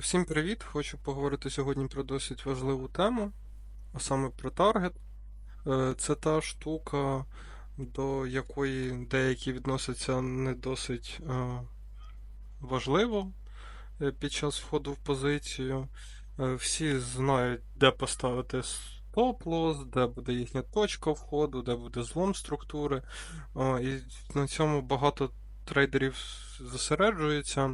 Всім привіт! Хочу поговорити сьогодні про досить важливу тему, а саме про таргет. Е, Це та штука, до якої деякі відносяться не досить е, важливо е, під час входу в позицію. Всі знають, де поставити стоп-лосс, де буде їхня точка входу, де буде злом структури. І на цьому багато трейдерів зосереджуються,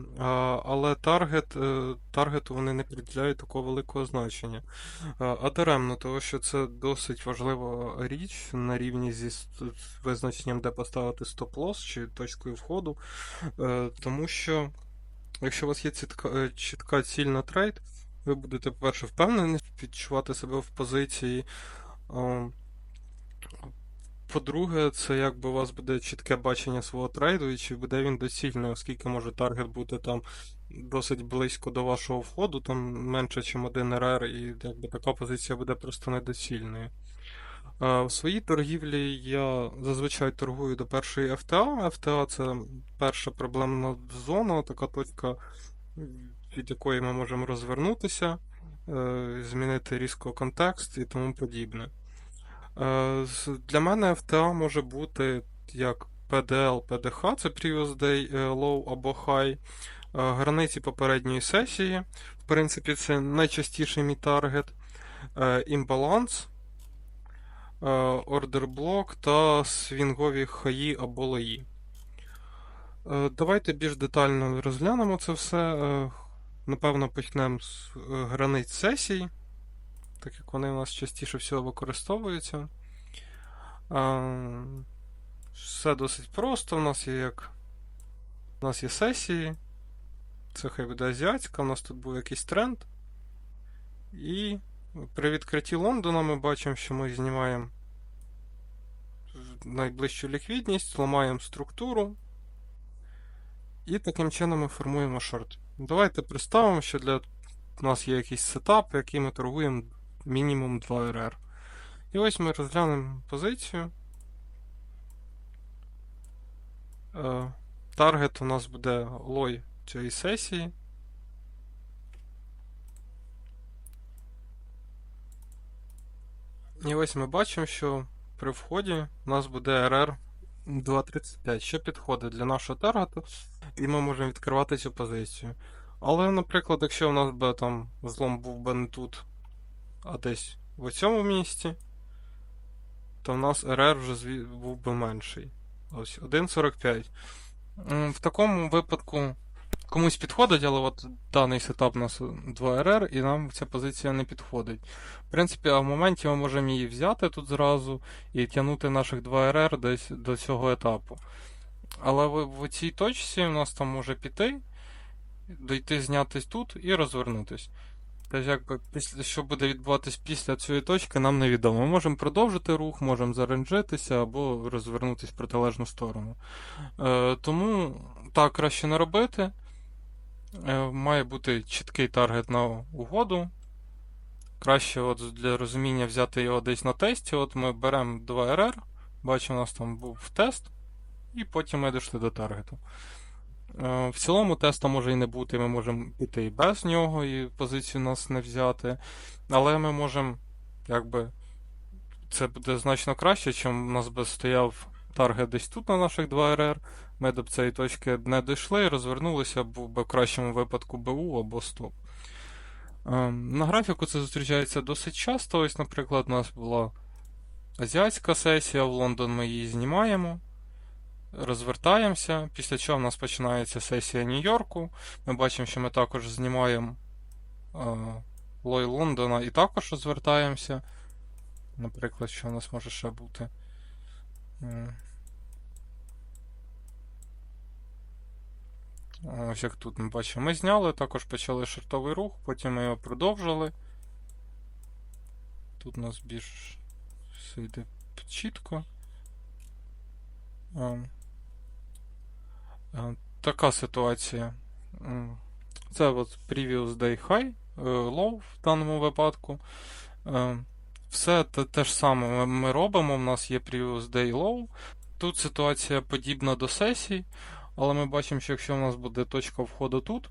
але таргет, е, таргету вони не приділяють такого великого значення. А, даремно, тому що це досить важлива річ на рівні зі визначенням, де поставити стоп-лосс чи точкою входу. Е, Тому що, якщо у вас є чітка, е, чітка ціль на трейд, ви будете, по-перше, впевнені відчувати себе в позиції. По-друге, це якби у вас буде чітке бачення свого трейду, і чи буде він доцільний, оскільки може таргет бути там досить близько до вашого входу, там менше, ніж один РР, і якби така позиція буде просто недоцільною. В своїй торгівлі я зазвичай торгую до першої FTA. FTA це перша проблемна зона, така точка, від якої ми можемо розвернутися, е, змінити різко контекст і тому подібне. Е, Для мене FTA може бути як PDL, PDH, це Previous Day е, Low або High, е, границі попередньої сесії. В принципі, це найчастіший мій таргет, імбаланс, е, ордер блок та свінгові хаї або лої. Е, Давайте більш детально розглянемо це все. Напевно, почнемо з границь сесій, так як вони у нас частіше всього використовуються. Все досить просто. У нас є як. У нас є сесії. Це хай буде азіатська, у нас тут був якийсь тренд. І при відкритті Лондона ми бачимо, що ми знімаємо найближчу ліквідність, ламаємо структуру. І таким чином ми формуємо шорт. Давайте представимо, що для нас є якийсь сетап, який ми торгуємо мінімум 2 РР. І ось ми розглянемо позицію. Е, Таргет у нас буде лой цієї сесії. І ось ми бачимо, що при вході у нас буде RR 2.35, що підходить для нашого таргету, і ми можемо відкривати цю позицію. Але, наприклад, якщо у нас би там злом був би не тут, а десь в цьому місці, то в нас РР вже був би менший. Ось 1.45. В такому випадку комусь підходить, але от даний сетап у нас 2 РР, і нам ця позиція не підходить. В принципі, а в моменті ми можемо її взяти тут зразу і тягнути наших 2 РР десь до цього етапу. Але в, в цій точці у нас там може піти, дойти, знятись тут і розвернутись. Тобто, якби після, що буде відбуватись після цієї точки, нам невідомо. Ми можемо продовжити рух, можемо заренджитися або розвернутися в протилежну сторону. Е, тому так краще не робити. Е, має бути чіткий таргет на угоду. Краще от для розуміння взяти його десь на тесті. От ми беремо 2 РР, бачимо, у нас там був тест, і потім ми дійшли до таргету. Е, В цілому теста може і не бути, ми можемо піти і без нього, і позицію нас не взяти. Але ми можемо, якби, це буде значно краще, чим у нас би стояв таргет десь тут на наших 2 РР. Ми до цієї точки не дійшли, і розвернулися, був би в кращому випадку БУ або стоп. Е, На графіку це зустрічається досить часто. Ось, наприклад, у нас була азіатська сесія, в Лондон ми її знімаємо розвертаємося, після чого в нас починається сесія Нью-Йорку. Ми бачимо, що ми також знімаємо е, лой Лондона і також розвертаємося. Наприклад, що у нас може ще бути? Ось як тут ми бачимо, ми зняли, також почали шортовий рух, потім ми його продовжили. Тут у нас більш все йде чітко. Е, Така ситуація. Це от previous day high, е, low в даному випадку. Е, Все те, те ж саме ми- робимо. У нас є previous day low. Тут ситуація подібна до сесій, але ми бачимо, що якщо у нас буде точка входу тут,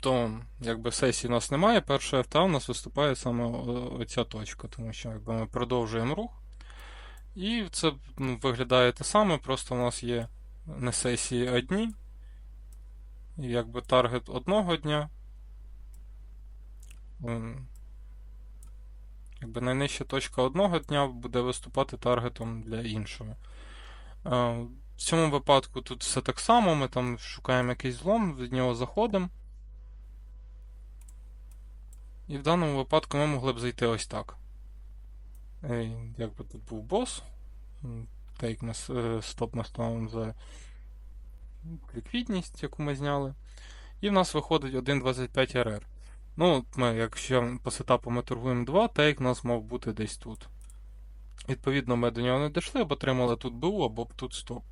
то якби сесії у нас немає, перша ФТА у нас виступає саме оця точка, тому що якби ми продовжуємо рух. І це ну, виглядає те саме, просто у нас є не сесії одні, і якби таргет одного дня. Якби найнижча точка одного дня буде виступати таргетом для іншого. Е, В цьому випадку тут все так само, ми там шукаємо якийсь злом, від нього заходимо. І в даному випадку ми могли б зайти ось так. Е, Якби тут був бос. Тейк на стоп наставимо за ліквідність, яку ми зняли. І в нас виходить 1.25 RR. Ну, ми, якщо по сетапу ми торгуємо 2, тейк у нас мав бути десь тут. Відповідно, ми до нього не дійшли, або отримали тут БУ, або тут стоп.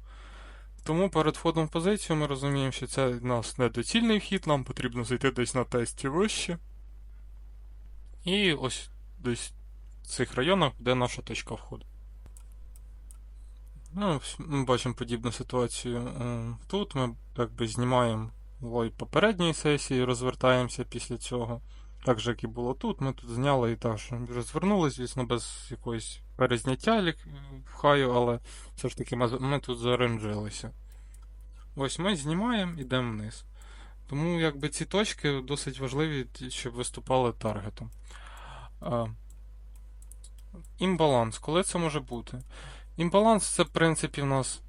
Тому перед входом в позицію ми розуміємо, що це в нас недоцільний вхід, нам потрібно зайти десь на тесті вище. І ось десь в цих районах, де наша точка входу. Ну, ми бачимо подібну ситуацію. е, Тут ми якби знімаємо лой попередньої сесії, розвертаємося після цього. Так же, як і було тут, ми тут зняли і так, що розвернули, звісно, без якогось перезняття лік- в хаю, але все ж таки ми, тут заренжилися. Ось ми знімаємо, йдемо вниз. Тому якби ці точки досить важливі, щоб виступали таргетом. Імбаланс. Коли це може бути? Імбаланс це, в принципі, в нас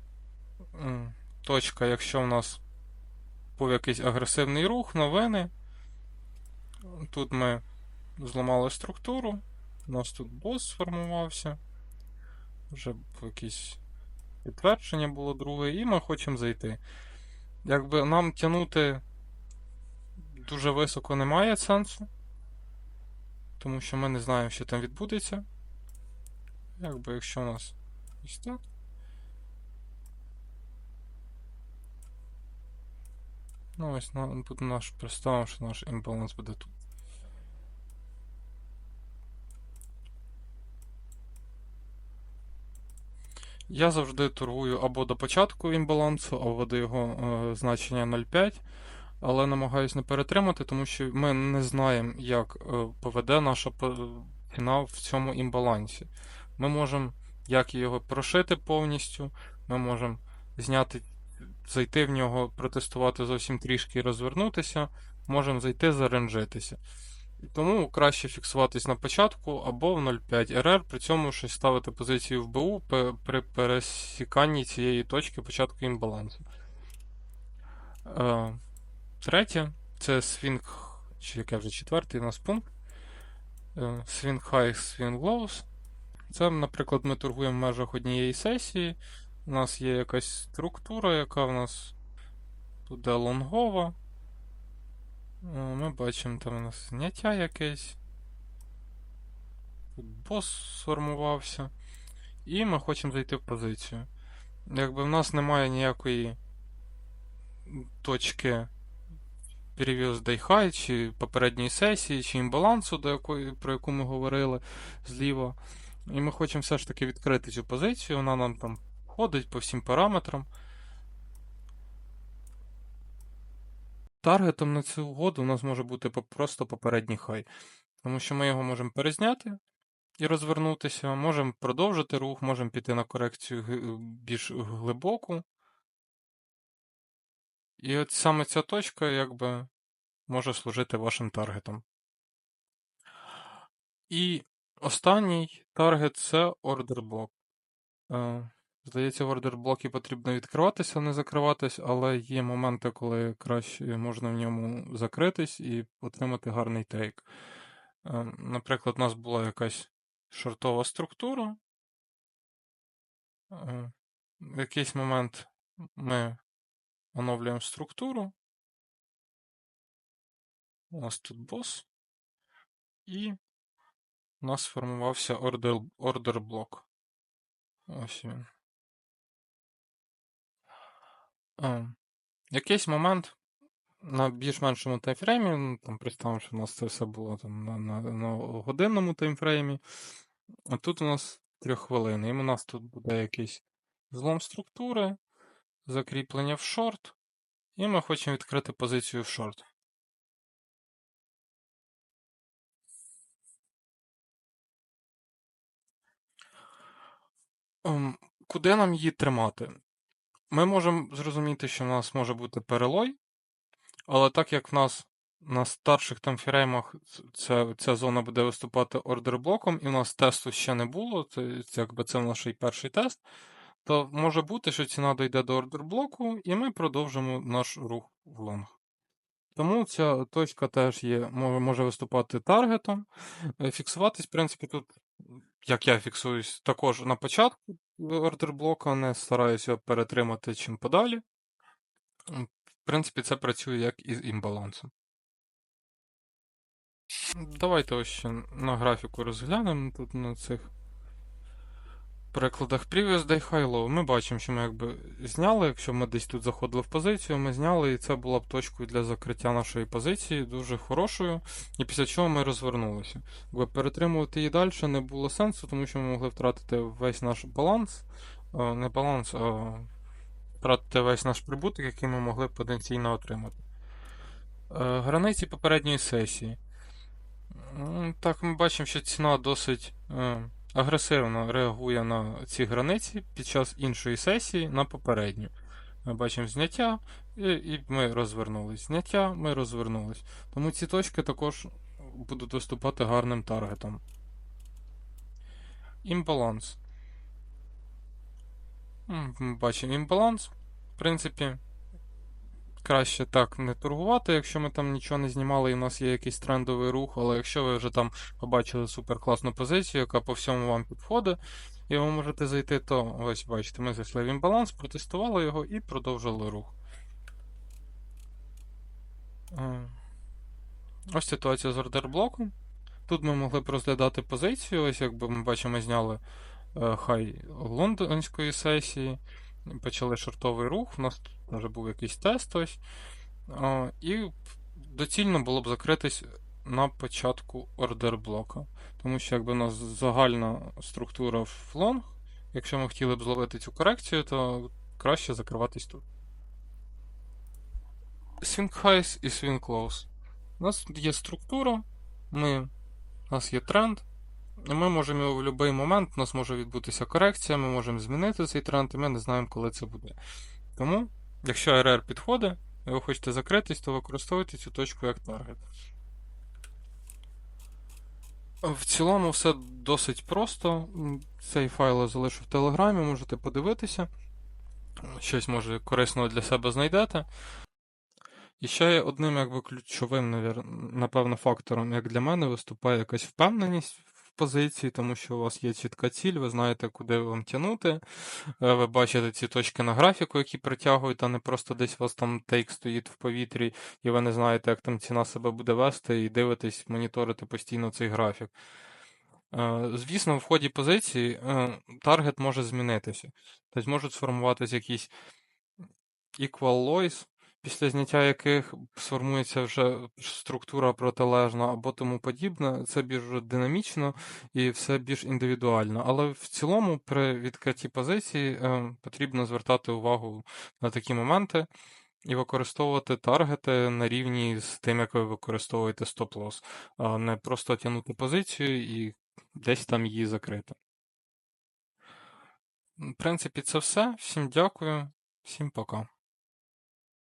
точка, якщо в нас був якийсь агресивний рух, новини. Тут ми зламали структуру. У нас тут бос сформувався. Вже якесь підтвердження було друге, і ми хочемо зайти. Якби нам тягнути дуже високо немає сенсу, тому що ми не знаємо, що там відбудеться. Якби якщо у нас ось так. Ну, ось на, буде наш представимо, що наш імбаланс буде тут. Я завжди торгую або до початку імбалансу, або до його е, значення 0,5, але намагаюсь не перетримати, тому що ми не знаємо, як е, поведе наша п- ціна в цьому імбалансі. Ми можемо як його прошити повністю, ми можемо зняти, зайти в нього, протестувати зовсім трішки і розвернутися, можемо зайти, заренжитися. І Тому краще фіксуватись на початку або в 0,5 РР, при цьому щось ставити позицію в БУ при пересіканні цієї точки початку імбалансу. Е, Третє це свінг, чи яке вже четвертий у нас пункт. Е, Swing high, swing lows. Це, наприклад, ми торгуємо в межах однієї сесії. У нас є якась структура, яка в нас буде лонгова. Ми бачимо, там у нас зняття якесь. Тут бос сформувався. І ми хочемо зайти в позицію. Якби в нас немає ніякої точки Day High, чи попередньої сесії, чи імбалансу, до якої, про яку ми говорили зліва. І ми хочемо все ж таки відкрити цю позицію. Вона нам там ходить по всім параметрам. Таргетом на цю угоду у нас може бути просто попередній хай. Тому що ми його можемо перезняти і розвернутися, можемо продовжити рух, можемо піти на корекцію більш глибоку. І от саме ця точка, якби, може служити вашим таргетом. І останній таргет це ордер блок. Е, Здається, в ордер блокі потрібно відкриватися, а не закриватись, але є моменти, коли краще можна в ньому закритись і отримати гарний тейк. Е, Наприклад, у нас була якась шортова структура. Е, В якийсь момент ми оновлюємо структуру. У нас тут бос. І у нас сформувався ордер, ордер блок. Ось він. А, якийсь момент на більш-меншому таймфреймі, ну, там представимо, що у нас це все було там на, на, на годинному таймфреймі. А тут у нас трьоххвилинний. І у нас тут буде якийсь злом структури, закріплення в шорт, і ми хочемо відкрити позицію в шорт. Куди нам її тримати? Ми можемо зрозуміти, що в нас може бути перелой, але так як в нас на старших таймфреймах ця, ця зона буде виступати ордерблоком, і в нас тесту ще не було, це, якби це наш перший тест, то може бути, що ціна дійде до ордерблоку, і ми продовжимо наш рух в лонг. Тому ця точка теж є, може, може виступати таргетом. Е, Фіксуватись, в принципі, тут, як я фіксуюсь, також на початку ордерблока, не стараюся його перетримати чим подалі. В принципі, це працює як із імбалансом. Давайте ось ще на графіку розглянемо тут на цих прикладах Previous Day High Low. Ми бачимо, що ми якби зняли, якщо ми десь тут заходили в позицію, ми зняли, і це була б точкою для закриття нашої позиції, дуже хорошою. І після чого ми розвернулися. Якби перетримувати її далі не було сенсу, тому що ми могли втратити весь наш баланс. Е, Не баланс, а втратити весь наш прибуток, який ми могли потенційно отримати. Е, Границі попередньої сесії. Так, ми бачимо, що ціна досить е, агресивно реагує на ці границі під час іншої сесії на попередню. Ми бачимо зняття, і, і ми розвернулись. Зняття, ми розвернулись. Тому ці точки також будуть виступати гарним таргетом. Імбаланс. Ми бачимо імбаланс. В принципі, краще так не торгувати, якщо ми там нічого не знімали і в нас є якийсь трендовий рух, але якщо ви вже там побачили супер класну позицію, яка по всьому вам підходить, і ви можете зайти, то ось бачите, ми зайшли в імбаланс, протестували його і продовжили рух. Е, Ось ситуація з ордерблоком. Тут ми могли б розглядати позицію, ось якби ми бачимо, зняли е, хай лондонської сесії, почали шортовий рух, у нас тут вже був якийсь тест ось. І доцільно було б закритись на початку ордерблока. Тому що якби у нас загальна структура в лонг, якщо ми хотіли б зловити цю корекцію, то краще закриватись тут. Swing highs і swing lows. У нас є структура, ми, у нас є тренд, ми можемо його в будь-який момент, у нас може відбутися корекція, ми можемо змінити цей тренд, і ми не знаємо, коли це буде. Тому, якщо RR підходить, і ви хочете закритись, то використовуйте цю точку як таргет. В цілому все досить просто. Цей файл я залишу в Телеграмі, можете подивитися. Щось може корисного для себе знайдете. І ще одним якби ключовим, напевно, фактором, як для мене, виступає якась впевненість позиції, тому що у вас є чітка ціль, ви знаєте, куди вам тягнути. Е, Ви бачите ці точки на графіку, які притягують, а не просто десь у вас там тейк стоїть в повітрі, і ви не знаєте, як там ціна себе буде вести, і дивитесь, моніторите постійно цей графік. Е, Звісно, в ході позиції е, таргет може змінитися. Тобто можуть сформуватися якісь equal lows, після зняття яких сформується вже структура протилежна або тому подібне. Це більш динамічно і все більш індивідуально. Але в цілому при відкритті позиції е, потрібно звертати увагу на такі моменти. І використовувати таргети на рівні з тим, як ви використовуєте стоп-лосс, а не просто тягнути позицію і десь там її закрити. В принципі, це все. Всім дякую, всім пока.